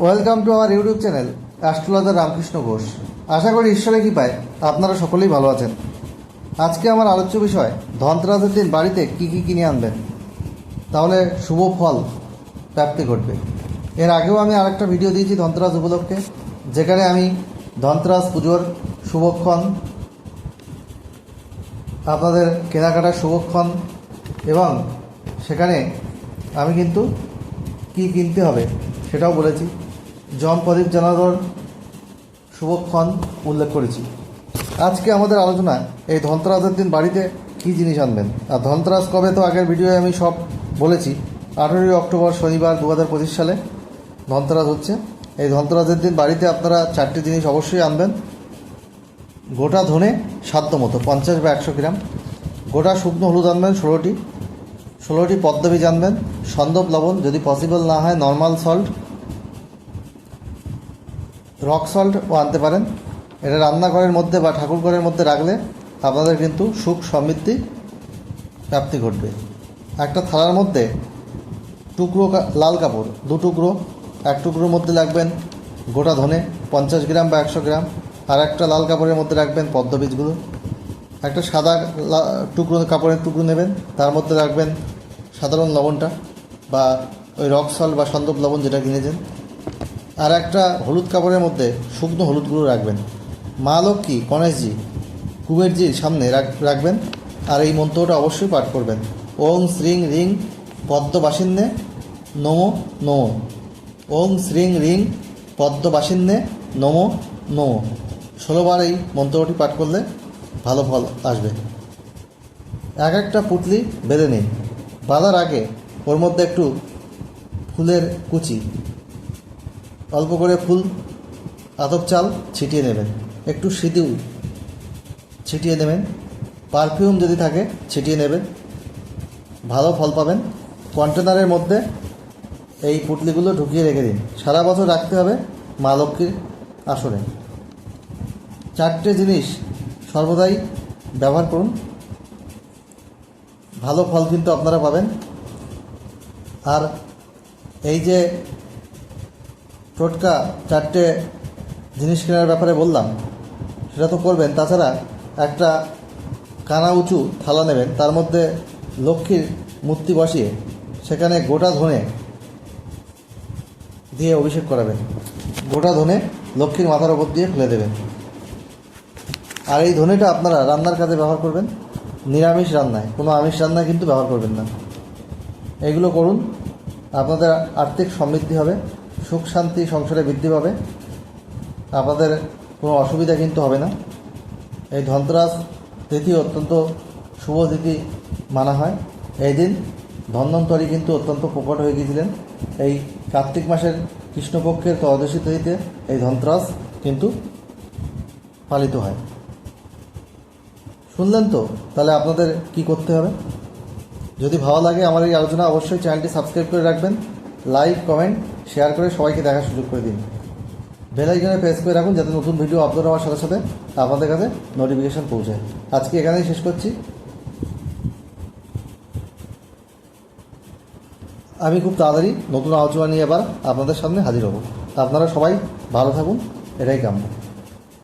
Welcome to our YouTube channel, astrologer Ramkrishna Ghosh. আশা করি ঈশ্বরে কৃপায় আপনারা সকলেই ভালো আছেন। আজকে আমার আলোচ্য বিষয়, ধনতেরাসের দিন বাড়িতে কী কী কিনে আনবেন? তাহলে শুভ ফল প্রাপ্তি ঘটবে। এর আগেও আমি আরেকটা ভিডিও দিয়েছি ধনতেরাস উপলক্ষে, যেখানে আমি ধনতেরাস পুজোর শুভক্ষণ, আপনাদের কেনাকাটার শুভক্ষণ, এবং সেখানে আমি কিন্তু কি কিনতে হবে সেটাও বলেছি। জম প্রদীপ জানানোর শুভক্ষণ উল্লেখ করেছি। আজকে আমাদের আলোচনা এই ধনতেরাসের দিন বাড়িতে কী জিনিস আনবেন? আর ধনতেরাস কবে? তো আগের ভিডিওয়ে আমি সব বলেছি। আঠেরোই অক্টোবর শনিবার দু হাজার পঁচিশ সালে ধনতেরাস হচ্ছে। এই ধনতেরাসের দিন বাড়িতে আপনারা চারটি জিনিস অবশ্যই আনবেন। গোটা ধনে সাধ্য মতো, পঞ্চাশ বা একশো গ্রাম। গোটা শুকনো হলুদ আনবেন ষোলোটি। ষোলোটি পদ্মবীজ আনবেন। সন্দব লবণ যদি পসিবল না হয় নর্মাল সল্ট রক সল্টও আনতে পারেন। এটা রান্নাঘরের মধ্যে বা ঠাকুরঘরের মধ্যে রাখলে আপনাদের কিন্তু সুখ, সমৃদ্ধি প্রাপ্তি ঘটবে। একটা থালার মধ্যে টুকরো লাল কাপড়, দু টুকরো, এক টুকরোর মধ্যে রাখবেন গোটা ধনে পঞ্চাশ গ্রাম বা একশো গ্রাম, আর একটা লাল কাপড়ের মধ্যে রাখবেন পদ্ম বীজগুলো। একটা সাদা টুকরো কাপড়ের টুকরো নেবেন, তার মধ্যে রাখবেন সাধারণ লবণটা বা ওই রক সল্ট বা সন্দব লবণ যেটা কিনেছেন। আর একটা হলুদ কাপড়ের মধ্যে শুকনো হলুদগুলো রাখবেন। মা লক্ষ্মী, গণেশজি, কুবেরজির সামনে রাখ- রাখবেন। আর এই মন্ত্রটা অবশ্যই পাঠ করবেন। ওং শ্রীং রিং পদ্মবাসিন্নে নমো নমো। ওং শ্রীং রিং পদ্মবাসিন্নে নমো নমো। ষোলোবার এই মন্ত্রটি পাঠ করলে ভালো ফল আসবে। এক একটা পুতলি বেঁধে নিন। বাঁধার আগে ওর মধ্যে একটু ফুলের কুচি অল্প করে ফুল, আতপ চাল ছিটিয়ে নেবেন। একটু সিঁদুর ছিটিয়ে নেবেন। পারফিউম যদি থাকে, ছিটিয়ে নেবেন। ভালো ফল পাবেন। কন্টেনারের মধ্যে এই পুটলিগুলো ঢুকিয়ে রেখে দিন। সারা বছর রাখতে হবে মা লক্ষ্মীর আসরে চারটে জিনিস সর্বদাই ব্যবহার করুন। ভালো ফল কিন্তু আপনারা পাবেন। আর এই যে টোটকা চারটে জিনিস কেনার ব্যাপারে বললাম। সেটা তো করবেন। তাছাড়া একটা কানা উঁচু থালা নেবেন। তার মধ্যে লক্ষ্মীর মূর্তি বসিয়ে সেখানে গোটা ধনে দিয়ে অভিষেক করাবেন। গোটা ধনে লক্ষ্মীর মাথার ওপর দিয়ে ফেলে দেবেন। আর এই ধনেটা আপনারা রান্নার কাজে ব্যবহার করবেন। নিরামিষ রান্নায়। কোনো আমিষ রান্নায় কিন্তু ব্যবহার করবেন না। এগুলো করুন। আপনাদের আর্থিক সমৃদ্ধি হবে। সুখ শান্তি সংসারে বৃদ্ধি পাবে। আপনাদের কোনো অসুবিধা কিন্তু হবে না। এই ধনতেরাস তিথি অত্যন্ত শুভ তিথি মানা হয়। এই দিন ধন্বন্তরী কিন্তু অত্যন্ত প্রকট হয়ে গিয়েছিলেন। এই কার্তিক মাসের কৃষ্ণপক্ষের ত্রয়োদশী তিথিতে এই ধনতেরাস কিন্তু পালিত হয়। শুনলেন তো, তাহলে আপনাদের কি করতে হবে? যদি ভালো লাগে আমার এই আলোচনা, অবশ্যই চ্যানেলটি সাবস্ক্রাইব করে রাখবেন। লাইক কমেন্ট শেয়ার করে সবাইকে দেখার সুযোগ করে দিন। বেল আইকনে প্রেস করে রাখুন যাতে নতুন ভিডিও আপলোড হওয়ার সাথে সাথে আপনাদের কাছে নোটিফিকেশান পৌঁছায় আজকে এখানেই শেষ করছি। আমি খুব তাড়াতাড়ি নতুন আলোচনা নিয়ে আবার আপনাদের সামনে হাজির হব। আপনারা সবাই ভালো থাকুন, এটাই কাম্য।